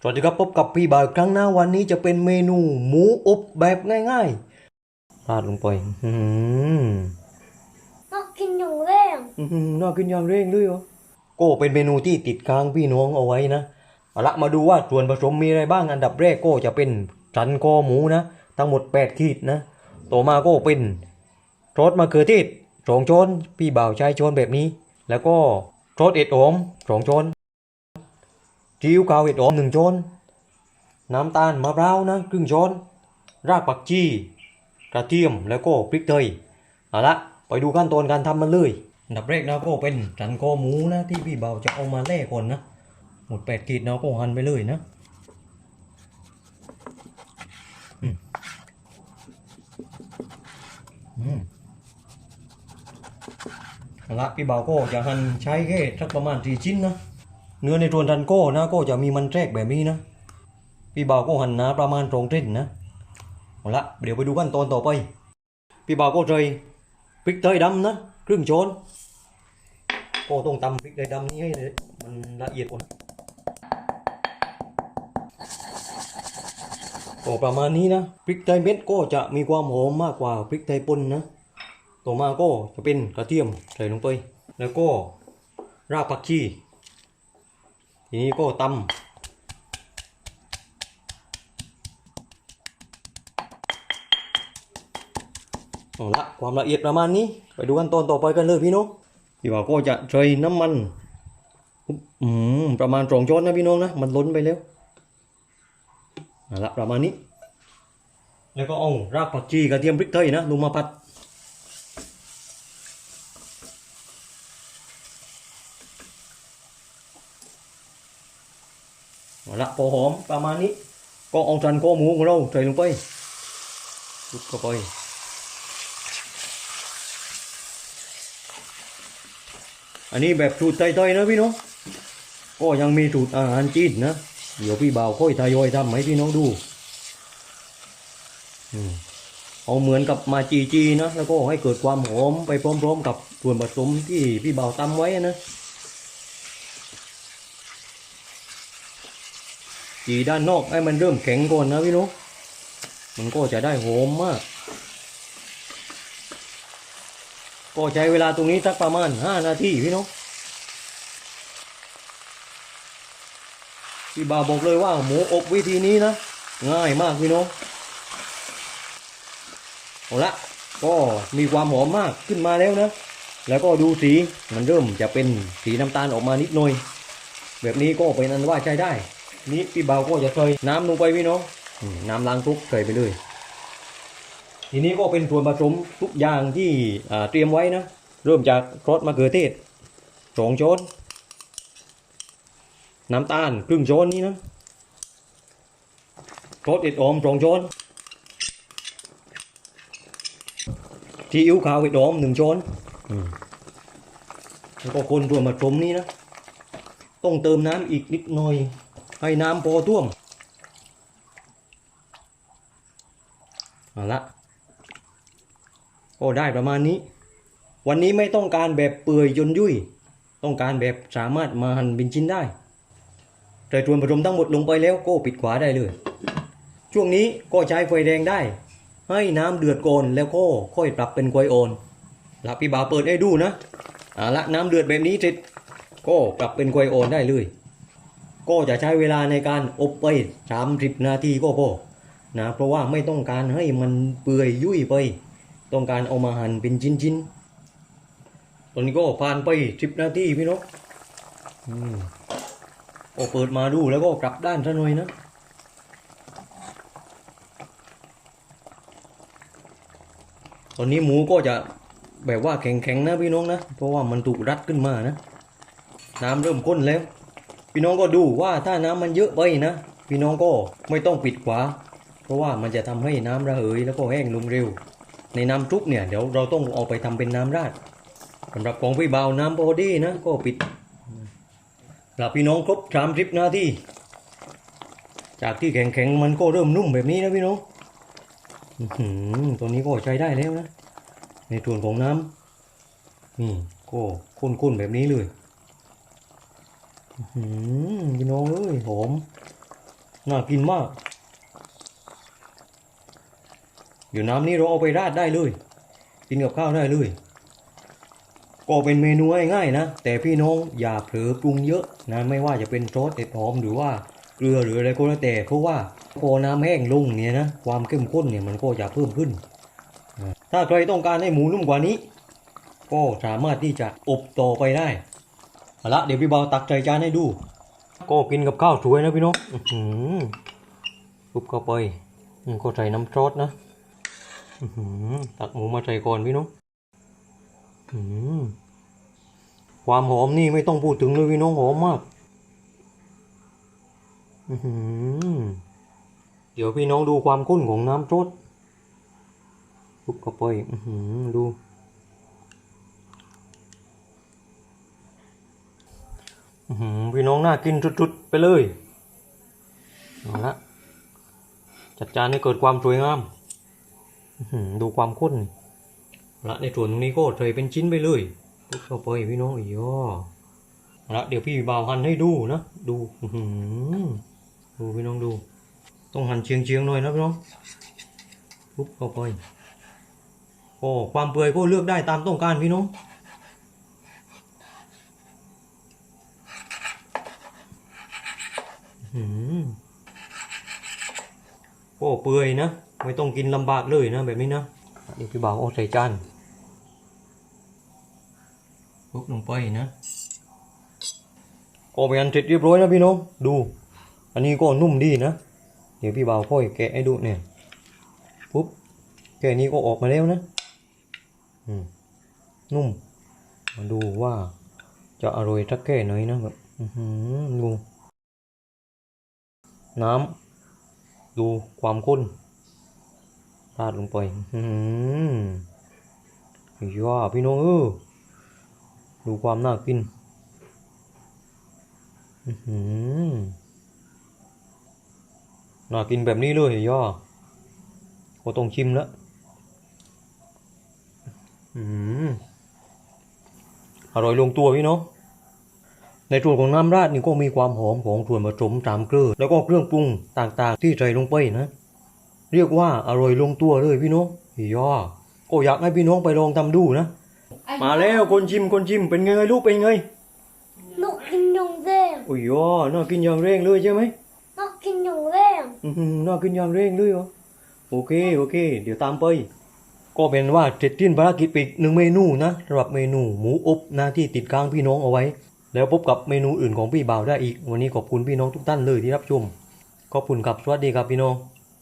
สวัสดีครับพบกับพี่บ่าวอีกครั้งนะวันนี้จะเป็นเมนูหมูอบแบบง่ายๆราดลงไปอืมน่ากินอย่างแรงอื้อหือน่ากินอย่างเร่งเลยเหรอก็เป็นเมนูที่ติดค้างพี่น้องเอาไว้นะเอาละมาดูว่าส่วนผสมมีอะไรบ้างอันดับแรกก็จะเป็นสันคอหมูนะ ทั้งหมด 8 ขีดนะ ต่อมาก็เป็นซอสมะเขือเทศสองช้อนพี่บ่าวใช้ช้อนแบบนี้ แล้วก็ซอสเอ็ดหอมสองช้อน ซีอิ๊วขาวเอ็ดหอมหนึ่งช้อนน้ำตาลมะพร้าวนะครึ่งช้อน รากผักชีกระเทียมแล้วก็พริกไทยเอาละไปดูขั้นตอนการทำมันเลยอันดับแรกนะก็เป็นสันคอหมูนะที่พี่เบาจะเอามาแล่ก่อนนะหมดแปดขีดเนะก็หั่นไปเลยนะอืมอืมเอาละพี่เบาก็จะหั่นใช้แค่สักประมาณสี่ชิ้นนะ เนื้อในส่วนทันโก้นะก็จะมีมันแทรกแบบนี้นะพี่บ่าวก็หั่นนาประมาณสองเส้นนะเอาละเดี๋ยวไปดูขั้นตอนต่อไป พี่บ่าวก็ใส่พริกไทยดำนะครึ่งช้อนก็ต้องตำพริกไทยดำนี้ให้มันละเอียดก่อนก็ประมาณนี้นะพริกไทยเม็ดก็จะมีความหอมมากกว่าพริกไทยป่นนะต่อมาก็จะเป็นกระเทียมใส่ลงไป แล้วก็รากผักชี ทีนี้ก็ตำเอาละความละเอียดประมาณนี้ ไปดูขั้นตอนต่อไปกันเลยพี่น้องพี่บ่าวก็จะใส่น้ำมันอืมประมาณสองช้อนนะพี่น้องนะ มันล้นไปแล้วเอาละประมาณนี้ แล้วก็เอารากผักชีกระเทียมพริกไทยนะลงมาผัดเอา ละพอหอมประมาณนี้ ก็เอาจันโคอหมูของเราใส่ลงไปลุกเข้าไปอันนี้แบบสูตรไทยๆนะพี่น้องก็ยังมีสูตรอาหารจีนนะ เดี๋ยวพี่บ่าวค่อยทยอยทำให้พี่น้องดูเอาเหมือนกับมาจีจีนะแล้วก็ให้เกิดความหอมไปพร้อม ๆ กับส่วนผสมที่พี่บ่าวตำไว้นะ จีด้านนอกให้มันเริ่มแข็งก่อนนะพี่น้องมันก็จะได้หอมมาก ก็ใช้เวลาตรงนี้สักประมาณ 5 นาทีพี่น้องพี่บาบอกเลยว่าหมูอบวิธีนี้นะ ง่ายมากพี่น้องเอาละก็มีความหอมมากขึ้นมาแล้วนะ แล้วก็ดูสีมันเริ่มจะเป็นสีน้ำตาลออกมานิดหน่อย แบบนี้ก็เป็นอันว่าใช้ได้ นี่พี่เบาก็จะใส่น้ำลงไปพี่น้องน้ำล้างทุกใส่ไปเลย ทีนี้ก็เป็นส่วนผสมทุกอย่างที่เตรียมไว้นะ เริ่มจากซอสมะเขือเทศสองช้อนน้ำตาลครึ่งช้อนนี้นะซอสเอ็ดอมสองช้อนซีอิ๊วขาวเอ็ดหอมหนึ่งช้อนอแล้วก็คนส่วนผสมนี้นะ ต้องเติมน้ำอีกนิดหน่อย ให้น้ำพอท่วมเอาละก็ได้ประมาณนี้ วันนี้ไม่ต้องการแบบเปื่อยจนยุ่ย ต้องการแบบสามารถมาหั่นเป็นชิ้นได้ใส่ส่วนผสมทั้งหมดลงไปแล้วก็ปิดฝาได้เลย ช่วงนี้ก็ใช้ไฟแรงได้ ให้น้ำเดือดก่อนแล้วก็ค่อยปรับเป็นไฟอ่อนละพี่บ่าวเปิดให้ดูนะเอาละน้ำเดือดแบบนี้เสร็จก็ปรับเป็นไฟอ่อนได้เลย ก็จะใช้เวลาในการอบไป30นาทีก็พอนะเพราะว่าไม่ต้องการให้มันเปื่อยยุ่ยไป ต้องการเอามาหั่นเป็นชิ้นๆตอนนี้ก็ผ่านไปสิบนาทีพี่นกอืมก็เปิดมาดูแล้วก็กลับด้านซะหน่อยนะตอนนี้หมูก็จะแบบว่าแข็งๆนะพี่น้องนะ เพราะว่ามันถูกรัดขึ้นมานะ น้ำเริ่มข้นแล้ว พี่น้องก็ดูว่าถ้าน้ำมันเยอะไปนะ พี่น้องก็ไม่ต้องปิดฝาเพราะว่ามันจะทำให้น้ำระเหยแล้วก็แห้งลงเร็ว ในน้ำซุปเนี่ยเดี๋ยวเราต้องเอาไปทำเป็นน้ำราดสำหรับของพี่เบาน้ำพอดีนะก็ปิดหลับพี่น้องครบสามสิบนาทีจากที่แข็งๆมันก็เริ่มนุ่มแบบนี้นะพี่น้องอื้อหือตัวนี้ก็ใช้ได้แล้วนะ ในส่วนของน้ำนี่ก็ข้นๆแบบนี้เลย หือพี่น้องเอ้ยหอมน่ากินมาก เดี๋ยวน้ำนี้เราเอาไปราดได้เลย กินกับข้าวได้เลย ก็เป็นเมนูง่ายๆนะ แต่พี่น้องอย่าเผลอปรุงเยอะนะไม่ว่าจะเป็นซอสเห็ดหอมหรือว่าเกลือหรืออะไรก็แล้วแต่เพราะว่าพอน้ำแห้งลงเนี่ยนะความเข้มข้นเนี่ยมันก็จะเพิ่มขึ้น ถ้าใครต้องการให้หมูนุ่มกว่านี้ ก็สามารถที่จะอบต่อไปได้ เอาละเดี๋ยวพี่เบาตักใจจานให้ดู ก็กินกับข้าวสวยนะพี่น้องอื้อหือปุ๊บเข้าไปก็ใส่น้ำซอสนะอื้อหือตักหมูมาใส่ก่อนพี่น้องอืมความหอมนี่ไม่ต้องพูดถึงเลยพี่น้องหอมมากอือหือเดี๋ยวพี่น้องดูความข้นของน้ำซดปุ๊บเข้าไปอือหือดู อือหือ พี่น้องน่ากินจุดๆไปเลยเอาละจัดจานให้เกิดความสวยงามดูความข้นละในส่วนตรงนี้ก็ใส่เป็นชิ้นไปเลยปุ๊บเข้าไปพี่น้องอีกย่อละเดี๋ยวพี่บ่าวหั่นให้ดูนะดูดูพี่น้องดู ต้องหั่นเชียงเชียงๆหน่อยนะพี่น้องปุ๊บเข้าไปโอ้ความเปื่อยก็เลือกได้ตามต้องการพี่น้องอื้อหือ โอ้เปื่อยนะ ไม่ต้องกินลำบากเลยนะแบบนี้นะเดี๋ยวพี่บ่าวเอาใส่จานปุ๊บลงไปนะก็เป็นอันเสร็จเรียบร้อยนะพี่น้อง ดู อันนี้ก็นุ่มดีนะ เดี๋ยวพี่บ่าวค่อยแกะให้ดูเนี่ย ปุ๊บ แกะนี้ก็ออกมาแล้วนะ อืม นุ่ม มาดูว่าจะอร่อยสักแค่ไหนนะแบบอือหือดู น้ำดูความข้นราดลงไปอืมย่าพี่น้องเออดูความน่ากินอื้อหือน่ากินแบบนี้เลยย่าก็ต้องชิมแล้วอืมอร่อยลงตัวพี่น้อง ในส่วนของน้ำราดนี่ก็มีความหอมของส่วนผสมตามเกลือแล้วก็เครื่องปรุงต่างๆ ที่ใส่ลงไปนะ เรียกว่าอร่อยลงตัวเลยพี่น้องย่อก็อยากให้พี่น้องไปลองทำดูนะ มาแล้วคนชิมคนชิมเป็นไงลูกเป็นไง Nó kinh nhung đen โอ้ยย่อน่ากินอย่างแรงเลยใช่ไหม Nó kinh nhung đen อื้อหือน่ากินอย่างแรงเลยเหรอโอเคโอเค เดี๋ยวตามไปก็เป็นว่าเสร็จสิ้นภารกิจไปอีกหนึ่งเมนูนะสำหรับเมนูหมูอบนะที่ติดค้างพี่น้องเอาไว้ แล้วพบกับเมนูอื่นของพี่บ่าวได้อีก วันนี้ขอบคุณพี่น้องทุกท่านเลยที่รับชมขอบคุณครับสวัสดีครับพี่น้อง